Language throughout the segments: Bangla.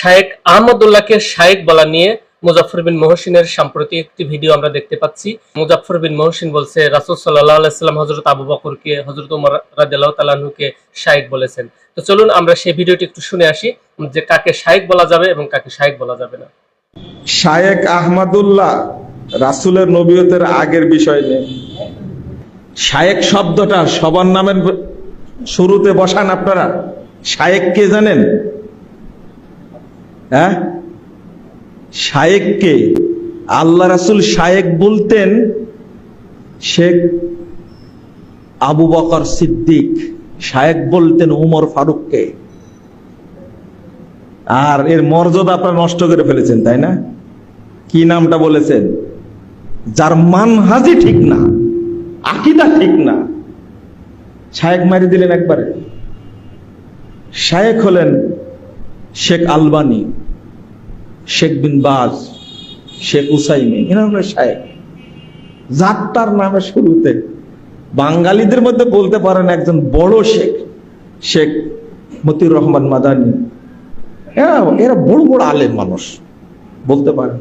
শায়েক আহমদুল্লাহকে শায়েক বলা নিয়ে মুজাফর বিন মহসিনের সাম্প্রতিক একটি ভিডিও আমরা দেখতে পাচ্ছি। মুজাফর বিন মহসিন বলছে, রাসুল সাল্লাহ আলাইসাল্লাম হজরত আবু বকরকে হজরত উমর রাদিয়াল্লাহু তাআলাহুকে শায়েক বলেছেন। তো চলুন আমরা সেই ভিডিওটি একটু শুনে আসি, যে কাকে শায়েক বলা যাবে এবং কাকে শায়েক বলা যাবে না। শায়েক আহমদুল্লাহ রাসুলের নবীয়তের আগের বিষয় নেই শায়েক শব্দটা সবার নামের শুরুতে বসান আপনারা। শায়েক কে জানেন? হ্যাঁ? শায়েককে আল্লাহ রাসুল শায়েক বলতেন শেখ আবু বকর সিদ্দিক, শায়েক বলতেন উমর ফারুককে। আর এর মর্যাদা আপনারা নষ্ট করে ফেলেছেন, তাই না? কি নামটা বলেছেন? যার মানহাজি ঠিক না, আকিদা ঠিক না। শায়েক মারি দিলেন একবারে। শায়েক হলেন শেখ আলবানি। শেখ বিন বাজ, শেখ উসাইমি এরা হলো শায়েক যাত্রার নামে শুরুতে বাঙালিদের মধ্যে বলতে পারেন একজন বড় শেখ শেখ মতিউর রহমান মাদানি। এরা এরা বড় বড় আলেম মানুষ, বলতে পারেন।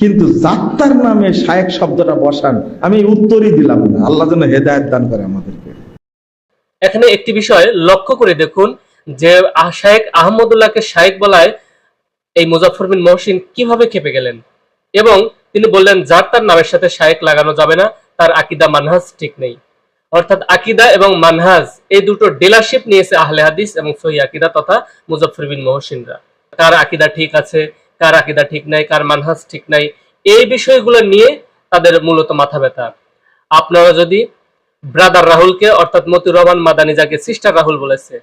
কিন্তু যাত্রার নামে শায়েক শব্দটা বসান, আমি উত্তরই দিলাম না। আল্লাহ যেন হেদায়ত দান করে আমাদেরকে। এখানে একটি বিষয় লক্ষ্য করে দেখুন যে শায়েক আহমদুল্লাহকে শায়েক বলায় এই মুজাফর বিন মহসিন কীভাবে খেপে গেলেন? এবং তিনি বললেন, যার তার নামের সাথে শায়েক লাগানো যাবে না, তার আকিদা মানহাজ ঠিক নেই। অর্থাৎ আকিদা এবং মানহাজ এই দুটো ডিলারশিপ নিয়েছে আহলে হাদিস এবং সহি আকিদা তথা মুজাফর বিন মহসিনরা। কার আকিদা ঠিক আছে, কার আকিদা ঠিক নাই, কার মানহাজ ঠিক নাই, এই বিষয়গুলো নিয়ে তাদের মূলত মাথা ব্যথা। আপনারা যদি ব্রাদার রাহুলকে, অর্থাৎ মতিউর রহমান মাদানি যাকে সিস্টার রাহুল বলেছে,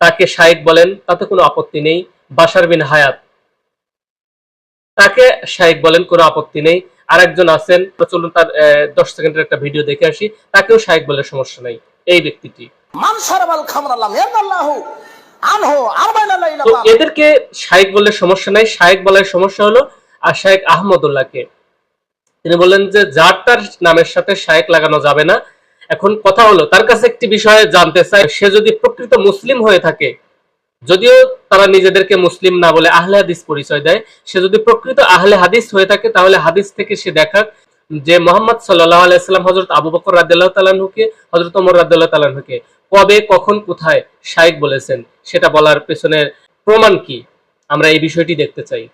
তাকে শায়েক বলেন, তাতে কোনো আপত্তি নেই। বাশার বিন হায়াত তাকে শায়েক বলেন কোনো আপত্তি নেই। আরেকজন আছেন চলুন তার দশ সেকেন্ডের একটা ভিডিও দেখে আসি। তাকেও শায়েক বলে সমস্যা নাই এই ব্যক্তিটি। এদেরকে শায়েক বললে সমস্যা নাই। শায়েক বলার সমস্যা হলো আর শায়েক আহমদুল্লাহকে। তিনি বললেন যে যার তার নামের সাথে শায়েক লাগানো যাবে না। এখন কথা হলো তার কাছে একটি বিষয়ে জানতে চাই। সে যদি প্রকৃত মুসলিম হয়ে থাকে যদিও তারা নিজেদেরকে মুসলিম না বলে আহলে হাদিস পরিচয় দেয়, সে যদি প্রকৃত আহলে হাদিস হয়ে থাকে, তাহলে হাদিস থেকে সে দেখাক যে মোহাম্মদ সাল্লাহ আলাইসাল্লাম হজরত আবু বকর রাদিল্লাহ তালানহুকে হজরত ওমর রাদিল্লাহ তালানহুকে কবে, কখন, কোথায় শায়েক বলেছেন, সেটা বলার পেছনের প্রমাণ কি? আমরা এই বিষয়টি দেখতে চাই।